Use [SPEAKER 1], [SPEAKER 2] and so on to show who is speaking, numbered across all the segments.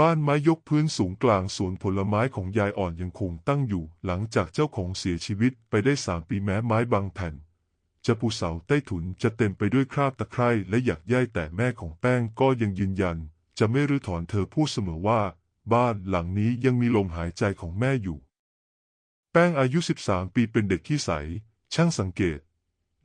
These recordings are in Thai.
[SPEAKER 1] บ้านไม้ยกพื้นสูงกลางสวนผลไม้ของยายอ่อนยังคงตั้งอยู่ หลังจากเจ้าของเสียชีวิตไปได้สามปีแม้ไม้บางแผ่น จะปูเสาใต้ถุนจะเต็มไปด้วยคราบตะไคร่และหยักใยแต่แม่ของแป้งก็ยังยืนยัน จะไม่รื้อถอนเธอพูดเสมอว่า บ้านหลังนี้ยังมีลมหายใจของแม่อยู่ แป้งอายุ 13 ปีเป็นเด็กขี้ใส ช่างสังเกต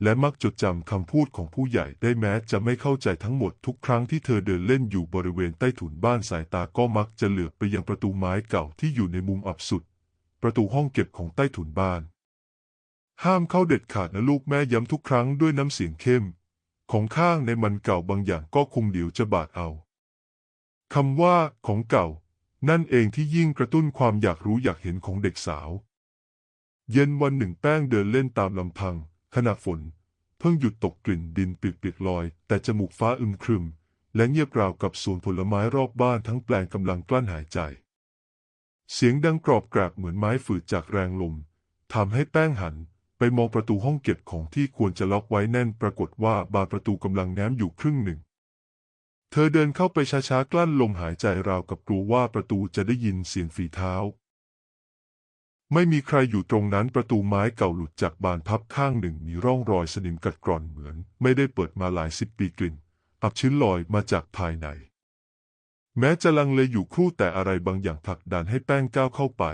[SPEAKER 1] และมักจดจำคำพูดของผู้ใหญ่ได้แม้จะไม่เข้าใจทั้งหมดทุกครั้งที่เธอเดินเล่นอยู่บริเวณใต้ถุนบ้านสายตาก็มักจะเหลือบไปยังประตูไม้เก่าที่อยู่ในมุมอับสุด ประตูห้องเก็บของใต้ถุนบ้าน ห้ามเข้าเด็ดขาดนะลูกแม่ย้ำทุกครั้งด้วยน้ำเสียงเข้ม ของข้างในมันเก่าบางอย่างก็คงเดี๋ยวจะบาดเอาคำว่าของเก่า นั่นเองที่ยิ่งกระตุ้นความอยากรู้อยากเห็นของเด็กสาว เย็นวันหนึ่งแป้งเดินเล่นตามลำพัง ขณะฝน เพิ่งหยุดตกกลิ่นดินเปียกๆลอย แต่จมูกฟ้าอึมครึม และเงียบราวกับสวนผลไม้รอบบ้านทั้งแปลงกำลังกลั้นหายใจ เสียงดังกรอบกรากเหมือนไม้ฝืดจากแรงลมทำให้แป้งหันไปมองประตูห้องเก็บของที่ควรจะล็อกไว้แน่นปรากฏว่าบานประตูกำลังแง้มอยู่ครึ่งหนึ่ง เธอเดินเข้าไปช้าๆกลั้นลมหายใจราวกับกลัวว่าประตูจะได้ยินเสียงฝีเท้า ไม่มีใครอยู่ตรงนั้นประตูไม้เก่าหลุดจากบานพับข้างหนึ่งมีร่องรอยสนิมกัดกร่อนเหมือน ไม่ได้เปิดมาหลายสิบปีกลิ่น อับชื้นลอยมาจากภายใน แม้จะลังเลอยู่ครู่แต่อะไรบางอย่างผลักดันให้แป้งก้าวเข้าไป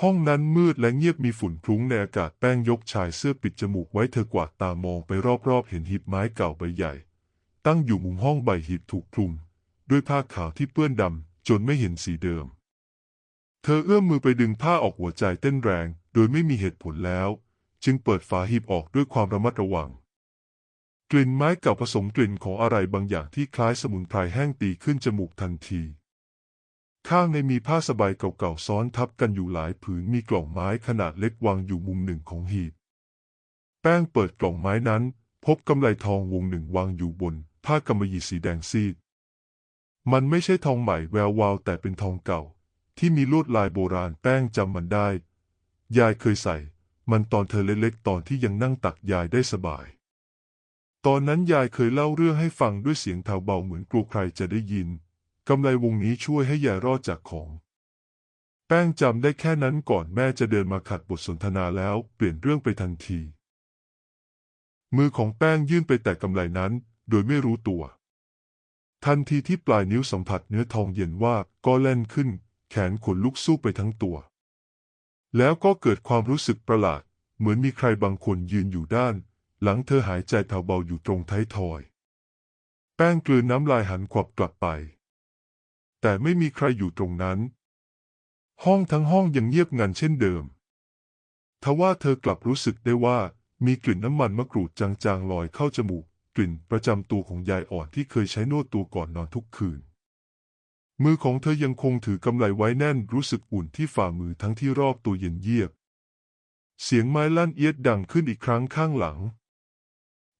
[SPEAKER 1] ห้องนั้นมืดและเงียบมีฝุ่นคลุ้งในอากาศแป้งยกชายเสื้อปิดจมูกไว้เธอกวาดตามองไปรอบๆ เห็นหีบไม้เก่าใบใหญ่ ตั้งอยู่มุมห้องใบหีบถูกคลุม ด้วยผ้าขาวที่เปื้อนดำจนไม่เห็นสีเดิม เธอเอื้อมมือไปดึงผ้าออกหัวใจเต้นแรง โดยไม่มีเหตุผลแล้ว จึงเปิดฝาหีบออกด้วยความระมัดระวัง กลิ่นไม้เก่าผสมกลิ่นของอะไรบางอย่างที่คล้ายสมุนไพรแห้งตีขึ้นจมูกทันที ข้างในมีผ้าสบายเก่าๆซ้อนทับกันอยู่หลายผืนมีกล่องไม้ขนาดเล็กวางอยู่มุมหนึ่งของหีบ แป้งเปิดกล่องไม้นั้น พบกำไลทองวงหนึ่งวางอยู่บน ผ้ากำมะหยี่สีแดงซีดมันไม่ใช่ทองใหม่แวววาวแต่เป็นทองเก่า ที่มีลวดลายโบราณแป้งจำมันได้ ยายเคยใส่ มันตอนเธอเล็กๆตอนที่ยังนั่งตักยายได้สบาย ตอนนั้นยายเคยเล่าเรื่องให้ฟังด้วยเสียงแผ่วเบาเหมือนกลัวใครจะได้ยินกำไรวงนี้ช่วยให้ยายรอดจากของ แป้งจำได้แค่นั้นก่อนแม่จะเดินมาขัดบทสนทนาแล้วเปลี่ยนเรื่องไปทันที มือของแป้งยื่นไปแต่กำไรนั้น โดยไม่รู้ตัว ทันทีที่ปลายนิ้วสัมผัสเนื้อทองเย็นว่าก็แล่นขึ้น แขนขนลุกสู้ไปทั้งตัว แล้วก็เกิดความรู้สึกประหลาด เหมือนมีใครบางคนยืนอยู่ด้าน หลังเธอหายใจแผ่วเบาอยู่ตรงท้ายทอย แป้งกลืนน้ำลายหันขวับกลับไป แต่ไม่มีใครอยู่ตรงนั้น ห้องทั้งห้องยังเงียบงันเช่นเดิมทว่าเธอกลับรู้สึกได้ว่ามีกลิ่นน้ำมันมะกรูดจางๆลอยเข้าจมูก กลิ่นประจำตัวของยายอ่อนที่เคยใช้นวดตัวก่อนนอนทุกคืน มือของเธอยังคงถือกำไลไว้แน่นรู้สึกอุ่นที่ฝ่ามือทั้งที่รอบตัวเย็นเยียบ เสียงไม้ลั่นเอียดดังขึ้นอีกครั้งข้างหลัง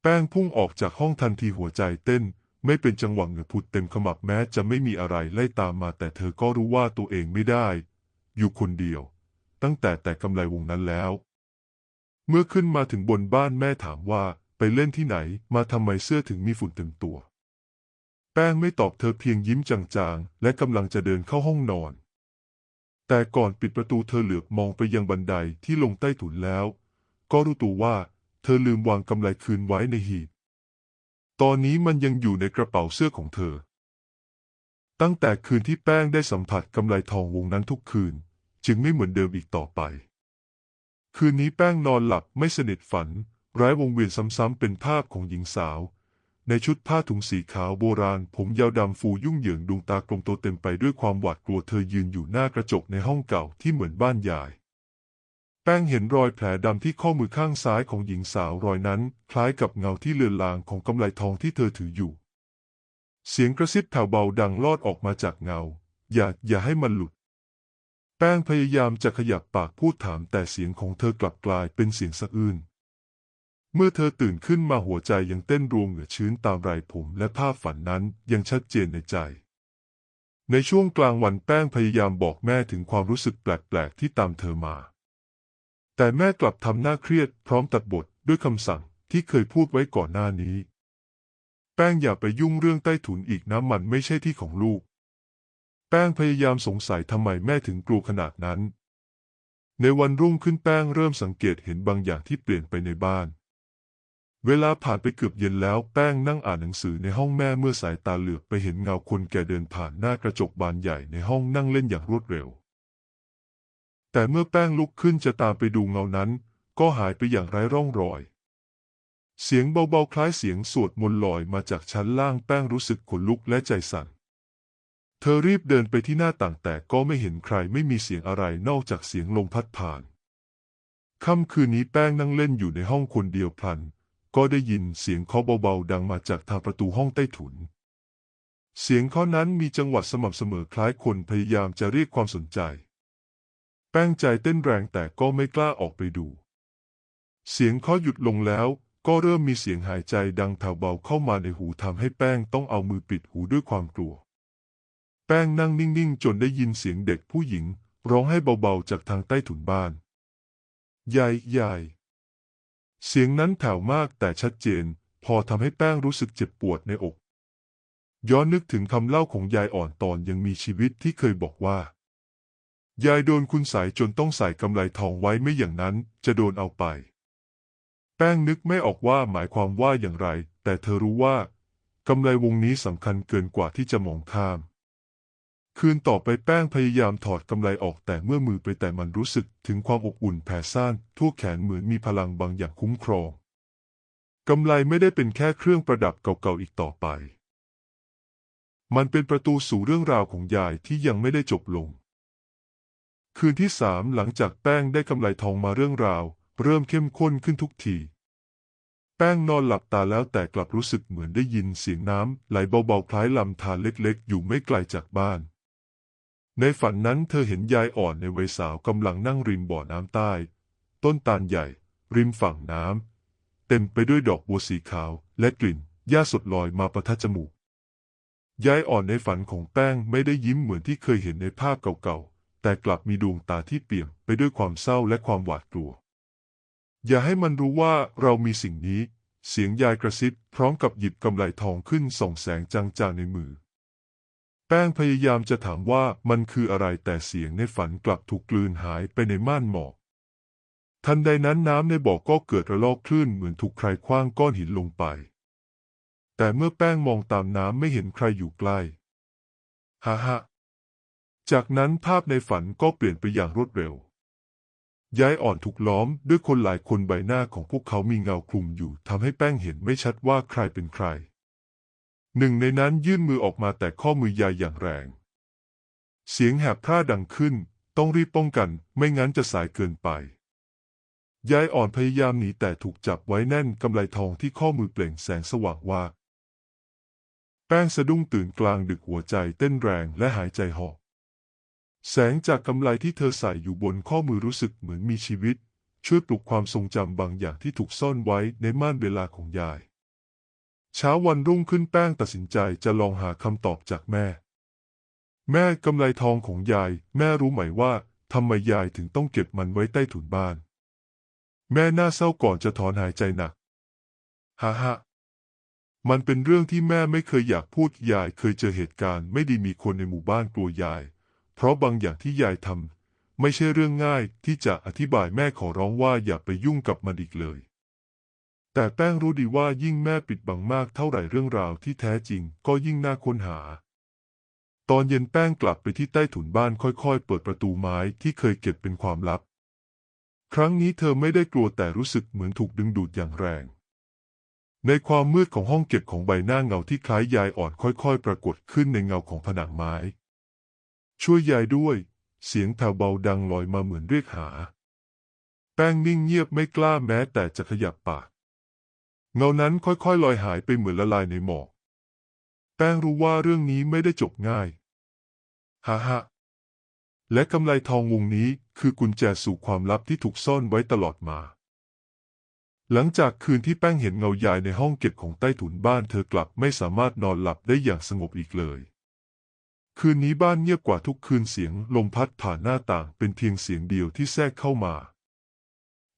[SPEAKER 1] แป้งพุ่งออกจากห้องทันทีหัวใจเต้น ไม่เป็นจังหวะเหงื่อผุดเต็มขมับแม้จะไม่มีอะไรไล่ตามมาแต่เธอก็รู้ว่าตัวเองไม่ได้ อยู่คนเดียว ตั้งแต่แต่กำไลวงนั้นแล้ว เมื่อขึ้นมาถึงบนบ้านแม่ถามว่าไปเล่นที่ไหน มาทำไมเสื้อถึงมีฝุ่นเต็มตัว ป้งไม่ตอบเธอเพียงยิ้มจางๆ และกำลังจะเดินเข้าห้องนอน แต่ก่อนปิดประตูเธอเหลือบมองไปยังบันไดที่ลงใต้ถุนแล้ว ก็รู้ตัวว่า เธอลืมวางกำไลคืนไว้ในหีบ ตอนนี้มันยังอยู่ในกระเป๋าเสื้อของเธอ ตั้งแต่คืนที่แป้งได้สัมผัสกำไลทองวงนั้นทุกคืน จึงไม่เหมือนเดิมอีกต่อไป คืนนี้แป้งนอนหลับไม่สนิทฝัน ร้ายวงเวียนซ้ำๆเป็นภาพของหญิงสาว ในชุดผ้าถุงสีขาวโบราณ ผมยาวดำฟูยุ่งเหยิงดวงตากลมโตเต็มไปด้วยความหวาดกลัวเธอยืนอยู่หน้ากระจกในห้องเก่าที่เหมือนบ้านยาย แป้งเห็นรอยแผลดำที่ข้อมือข้างซ้ายของหญิงสาวรอยนั้น คล้ายกับเงาที่เลือนลางของกำไลทองที่เธอถืออยู่ เสียงกระซิบแผ่วเบาดังลอดออกมาจากเงา อย่าอย่าให้มันหลุด แป้งพยายามจะขยับปากพูดถามแต่เสียงของเธอกลับกลายเป็นเสียงสะอื้น เมื่อเธอตื่นขึ้นมาหัวใจยังเต้นรวงเหงื่อชื้นตามไรผมและภาพฝันนั้นยังชัดเจนในใจ ในช่วงกลางวันแป้งพยายามบอกแม่ถึงความรู้สึกแปลกๆที่ตามเธอมา แต่แม่กลับทำหน้าเครียดพร้อมตัดบทด้วยคำสั่งที่เคยพูดไว้ก่อนหน้านี้ แป้งอย่าไปยุ่งเรื่องใต้ถุนอีกนะมันไม่ใช่ที่ของลูก แป้งพยายามสงสัยทำไมแม่ถึงกลัวขนาดนั้น ในวันรุ่งขึ้นแป้งเริ่มสังเกตเห็นบางอย่างที่เปลี่ยนไปในบ้าน เวลาผ่านไปเกือบเย็นแล้วแป้งนั่งอ่านหนังสือในห้องแม่เมื่อสายตาเหลือบไปเห็นเงาคนแก่เดินผ่านหน้ากระจกบานใหญ่ในห้องนั่งเล่นอย่างรวดเร็ว แต่เมื่อแป้งลุกขึ้นจะตามไปดูเงานั้น ก็หายไปอย่างไร้ร่องรอย เสียงเบาๆคล้ายเสียงสวดมนต์ลอยมาจากชั้นล่างแป้งรู้สึกขนลุกและใจสั่น เธอรีบเดินไปที่หน้าต่างแต่ก็ไม่เห็นใครไม่มีเสียงอะไรนอกจากเสียงลมพัดผ่านค่ำคืนนี้แป้งนั่งเล่นอยู่ในห้องคนเดียวพลัน ก็ได้ยินเสียงเคาะเบาๆดังมาจากทางประตูห้องใต้ถุน เสียงเคาะนั้นมีจังหวะสม่ำเสมอคล้ายคนพยายามจะเรียกความสนใจ แป้งใจเต้นแรงแต่ก็ไม่กล้าออกไปดู เสียงเคาะหยุดลงแล้ว ก็เริ่มมีเสียงหายใจดังแผ่วเบาเข้ามาในหูทำให้แป้งต้องเอามือปิดหูด้วยความกลัว แป้งนั่งนิ่งๆ จนได้ยินเสียงเด็กผู้หญิง ร้องให้เบาๆจากทางใต้ถุนบ้านยายยาย เสียงนั้นแผ่วมากแต่ชัดเจน พอทำให้แป้งรู้สึกเจ็บปวดในอก ย้อนนึกถึงคำเล่าของยายอ่อนตอนยังมีชีวิตที่เคยบอกว่า ยายโดนคุณใสยจนต้องใส่กำไลทองไว้ไม่อย่างนั้นจะโดนเอาไป แป้งนึกไม่ออกว่าหมายความว่าอย่างไร แต่เธอรู้ว่ากำไลวงนี้สำคัญเกินกว่าที่จะมองข้าม คืนต่อไปแป้งพยายามถอดกำไลออกแต่เมื่อมือไปแต่มันรู้สึกถึงความอบอุ่นแผ่ซ่านทั่วแขนเหมือนมีพลังบางอย่างคุ้มครองกำไลไม่ได้เป็นแค่เครื่องประดับเก่าๆอีกต่อไป มันเป็นประตูสู่เรื่องราวของยายที่ยังไม่ได้จบลง คืนที่สามหลังจากแป้งได้กำไลทองมาเรื่องราว เริ่มเข้มข้นขึ้นทุกที แป้งนอนหลับตาแล้วแต่กลับรู้สึกเหมือนได้ยินเสียงน้ำไหลเบาๆคล้ายลำธารเล็กๆ อยู่ไม่ไกลจากบ้าน ในฝันนั้นเธอเห็นยายอ่อนในวัยสาวกำลังนั่งริมบ่อน้ำใต้ ต้นตาลใหญ่ ริมฝั่งน้ำเต็มไปด้วยดอกบัวสีขาวและกลิ่นหญ้าสดลอยมาประทัดจมูก ยายอ่อนในฝันของแป้งไม่ได้ยิ้มเหมือนที่เคยเห็นในภาพเก่าๆ แต่กลับมีดวงตาที่เปี่ยมไปด้วยความเศร้าและความหวาดกลัว อย่าให้มันรู้ว่าเรามีสิ่งนี้ เสียงยายกระซิบพร้อมกับหยิบกำไลทองขึ้นส่องแสงจางๆในมือ แป้งพยายามจะถามว่ามันคืออะไรแต่เสียงในฝันกลับถูกกลืนหายไปในม่านหมอก ทันใดนั้นน้ำในบ่อก็เกิดระลอกคลื่นเหมือนถูกใครคว้างก้อนหินลงไป แต่เมื่อแป้งมองตามน้ำไม่เห็นใครอยู่ใกล้ฮ่าฮ่าจากนั้นภาพในฝันก็เปลี่ยนไปอย่างรวดเร็ว ย้ายอ่อนถูกล้อมด้วยคนหลายคนใบหน้าของพวกเขามีเงาคลุมอยู่ทำให้แป้งเห็นไม่ชัดว่าใครเป็นใคร หนึ่งในนั้นยื่นมือออกมาแต่ข้อมือยายอย่างแรง เสียงแหบพร่าดังขึ้น ต้องรีบป้องกัน ไม่งั้นจะสายเกินไป ยายอ่อนพยายามหนีแต่ถูกจับไว้แน่นกำไลทองที่ข้อมือเปล่งแสงสว่างว่า แป้งสะดุ้งตื่นกลางดึกหัวใจเต้นแรงและหายใจหอบแสงจากกำไลที่เธอใส่อยู่บนข้อมือรู้สึกเหมือนมีชีวิต ช่วยปลุกความทรงจำบางอย่างที่ถูกซ่อนไว้ในม่านเวลาของยาย เช้าวันรุ่งขึ้นแป้งตัดสินใจจะลองหาคำตอบจากแม่ แม่กำไลทองของยาย แม่รู้ไหมว่าทำไมยายถึงต้องเก็บมันไว้ใต้ถุนบ้าน แม่น่าเศร้าก่อนจะถอนหายใจหนักฮ่าฮ่ามันเป็นเรื่องที่แม่ไม่เคยอยากพูดยายเคยเจอเหตุการณ์ไม่ดีมีคนในหมู่บ้านกลัวยาย เพราะบางอย่างที่ยายทำไม่ใช่เรื่องง่ายที่จะอธิบายแม่ขอร้องว่าอย่าไปยุ่งกับมันอีกเลย แต่แป้งรู้ดีว่ายิ่งแม่ปิดบังมากเท่าไหร่เรื่องราวที่แท้จริง ก็ยิ่งน่าค้นหา ตอนเย็นแป้งกลับไปที่ใต้ถุนบ้านค่อยๆ เปิดประตูไม้ที่เคยเก็บเป็นความลับ ครั้งนี้เธอไม่ได้กลัวแต่รู้สึกเหมือนถูกดึงดูดอย่างแรง ในความมืดของห้องเก็บของใบหน้าเงาที่คล้ายยายอ่อนค่อยๆ ปรากฏขึ้นในเงาของผนังไม้ ช่วยยายด้วย เสียงแผ่วเบาดังลอยมาเหมือนเรียกหา แป้งนิ่งเงียบไม่กล้าแม้แต่จะขยับปาก เงานั้นค่อยๆลอยหายไปเหมือนละลายในหมอก แป้งรู้ว่าเรื่องนี้ไม่ได้จบง่ายฮ่าฮ่าและกำไลทองวงนี้คือกุญแจสู่ความลับที่ถูกซ่อนไว้ตลอดมา หลังจากคืนที่แป้งเห็นเงายายในห้องเก็บของใต้ถุนบ้านเธอกลับไม่สามารถนอนหลับได้อย่างสงบอีกเลย คืนนี้บ้านเงียบกว่าทุกคืนเสียงลมพัดผ่านหน้าต่างเป็นเพียงเสียงเดียวที่แทรกเข้ามา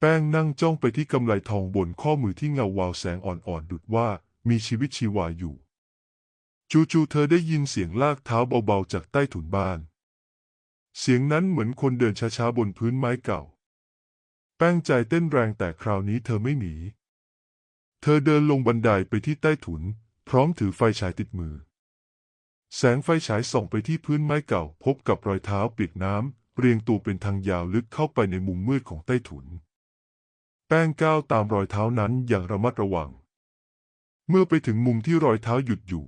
[SPEAKER 1] แป้งนั่งจ้องไปที่กำไลทองบนข้อมือที่เงาวาวแสงอ่อนๆดุดว่ามีชีวิตชีวาอยู่ จู่ๆเธอได้ยินเสียงลากเท้าเบาๆจากใต้ถุนบ้าน เสียงนั้นเหมือนคนเดินช้าๆบนพื้นไม้เก่า แป้งใจเต้นแรงแต่คราวนี้เธอไม่หนี เธอเดินลงบันไดไปที่ใต้ถุน พร้อมถือไฟฉายติดมือ แสงไฟฉายส่องไปที่พื้นไม้เก่า พบกับรอยเท้าเปียกน้ำเรียงตัวเป็นทางยาวลึกเข้าไปในมุมมืดของใต้ถุน แป้งก้าวตามรอยเท้านั้นอย่างระมัดระวัง เมื่อไปถึงมุมที่รอยเท้าหยุดอยู่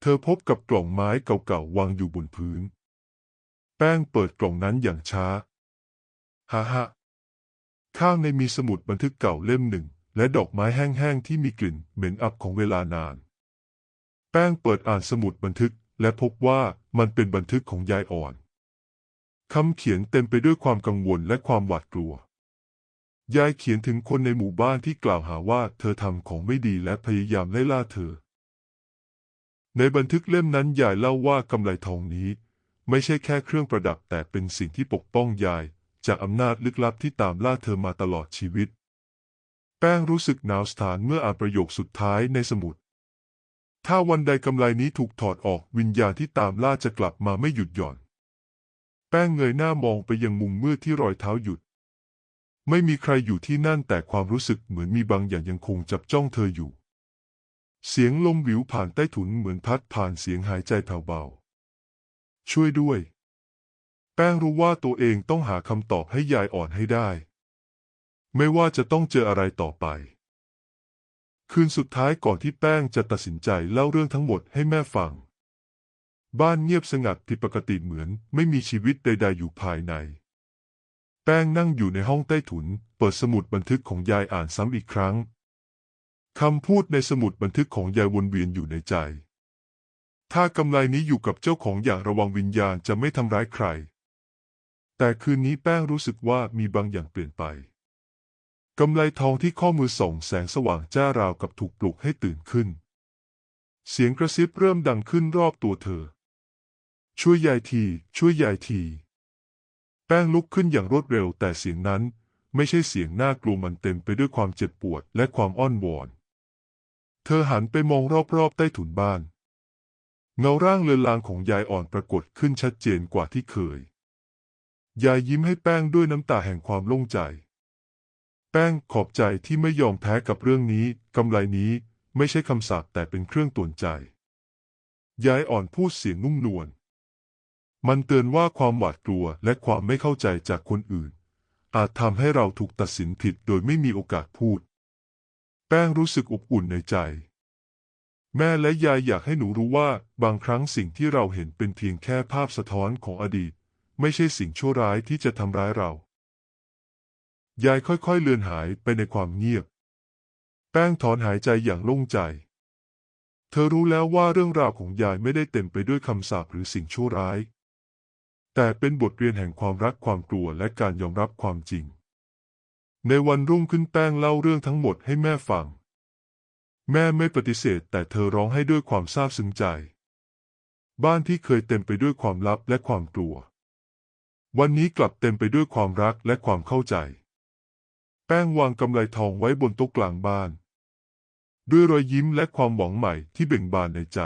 [SPEAKER 1] เธอพบกับกล่องไม้เก่าๆวางอยู่บนพื้น แป้งเปิดกล่องนั้นอย่างช้าฮ่าฮ่าข้างในมีสมุดบันทึกเก่าเล่มหนึ่ง และดอกไม้แห้งๆที่มีกลิ่นเหม็นอับของเวลานาน แป้งเปิดอ่านสมุดบันทึกและพบว่ามันเป็นบันทึกของยายอ่อนคำเขียนเต็มไปด้วยความกังวลและความหวาดกลัว ยายเขียนถึงคนในหมู่บ้านที่กล่าวหาว่าเธอทำของไม่ดีและพยายามไล่ล่าเธอ ในบันทึกเล่มนั้นยายเล่าว่ากำไลทองนี้ ไม่ใช่แค่เครื่องประดับแต่เป็นสิ่งที่ปกป้องยาย จากอำนาจลึกลับที่ตามล่าเธอมาตลอดชีวิต แป้งรู้สึกหนาวสถานเมื่ออ่านประโยคสุดท้ายในสมุด ถ้าวันใดกำไลนี้ถูกถอดออกวิญญาณที่ตามล่าจะกลับมาไม่หยุดหย่อน แป้งเงยหน้ามองไปยังมุมมืดที่รอยเท้าหยุด ไม่มีใครอยู่ที่นั่นแต่ความรู้สึกเหมือนมีบางอย่างยังคงจับจ้องเธออยู่ เสียงลมวิวผ่านใต้ถุนเหมือนพัดผ่านเสียงหายใจแผ่วเบา ช่วยด้วย แป้งรู้ว่าตัวเองต้องหาคำตอบให้ยายอ่อนให้ได้ ไม่ว่าจะต้องเจออะไรต่อไป คืนสุดท้ายก่อนที่แป้งจะตัดสินใจเล่าเรื่องทั้งหมดให้แม่ฟัง บ้านเงียบสงัดผิดปกติเหมือนไม่มีชีวิตใดๆอยู่ภายใน แป้งนั่งอยู่ในห้องใต้ถุน เปิดสมุดบันทึกของยายอ่านซ้ำอีกครั้งคำพูดในสมุดบันทึกของยายวนเวียนอยู่ในใจ ถ้ากำไลนี้อยู่กับเจ้าของอย่างระวังวิญญาณจะไม่ทำร้ายใคร แต่คืนนี้แป้งรู้สึกว่ามีบางอย่างเปลี่ยนไป กำไลทองที่ข้อมือส่องแสงสว่างจ้าราวกับถูกปลุกให้ตื่นขึ้น เสียงกระซิบเริ่มดังขึ้นรอบตัวเธอ ช่วยยายที ช่วยยายที ป้งลุกขึ้นอย่างรวดเร็วแต่เสียงนั้นไม่ใช่เสียงน่ากลัวมันเต็มไปด้วยความเจ็บปวดและความอ้อนวอน เธอหันไปมองรอบๆใต้ถุนบ้าน เงาร่างเลือนลางของยายอ่อนปรากฏขึ้นชัดเจนกว่าที่เคย ยายยิ้มให้แป้งด้วยน้ำตาแห่งความโล่งใจ แป้งขอบใจที่ไม่ยอมแพ้กับเรื่องนี้กำไรนี้ไม่ใช่คำสาปแต่เป็นเครื่องตวนใจ ยายอ่อนพูดเสียงนุ่มนวล มันเตือนว่าความหวาดกลัวและความไม่เข้าใจจากคนอื่น อาจทำให้เราถูกตัดสินผิดโดยไม่มีโอกาสพูด แป้งรู้สึกอบอุ่นในใจ แม่และยายอยากให้หนูรู้ว่าบางครั้งสิ่งที่เราเห็นเป็นเพียงแค่ภาพสะท้อนของอดีต ไม่ใช่สิ่งชั่วร้ายที่จะทำร้ายเรา ยายค่อยๆเลือนหายไปในความเงียบ แป้งถอนหายใจอย่างโล่งใจเธอรู้แล้วว่าเรื่องราวของยายไม่ได้เต็มไปด้วยคำสาปหรือสิ่งชั่วร้าย แต่เป็นบทเรียนแห่งความรักความกลัวและการยอมรับความจริง ในวันรุ่งขึ้นแป้งเล่าเรื่องทั้งหมดให้แม่ฟัง แม่ไม่ปฏิเสธ แต่เธอร้องให้ด้วยความซาบซึ้งใจ บ้านที่เคยเต็มไปด้วยความลับและความกลัว วันนี้กลับเต็มไปด้วยความรักและความเข้าใจ แป้งวางกำไลทองไว้บนโต๊ะกลางบ้าน ด้วยรอยยิ้มและความหวังใหม่ที่เบ่งบานในใจ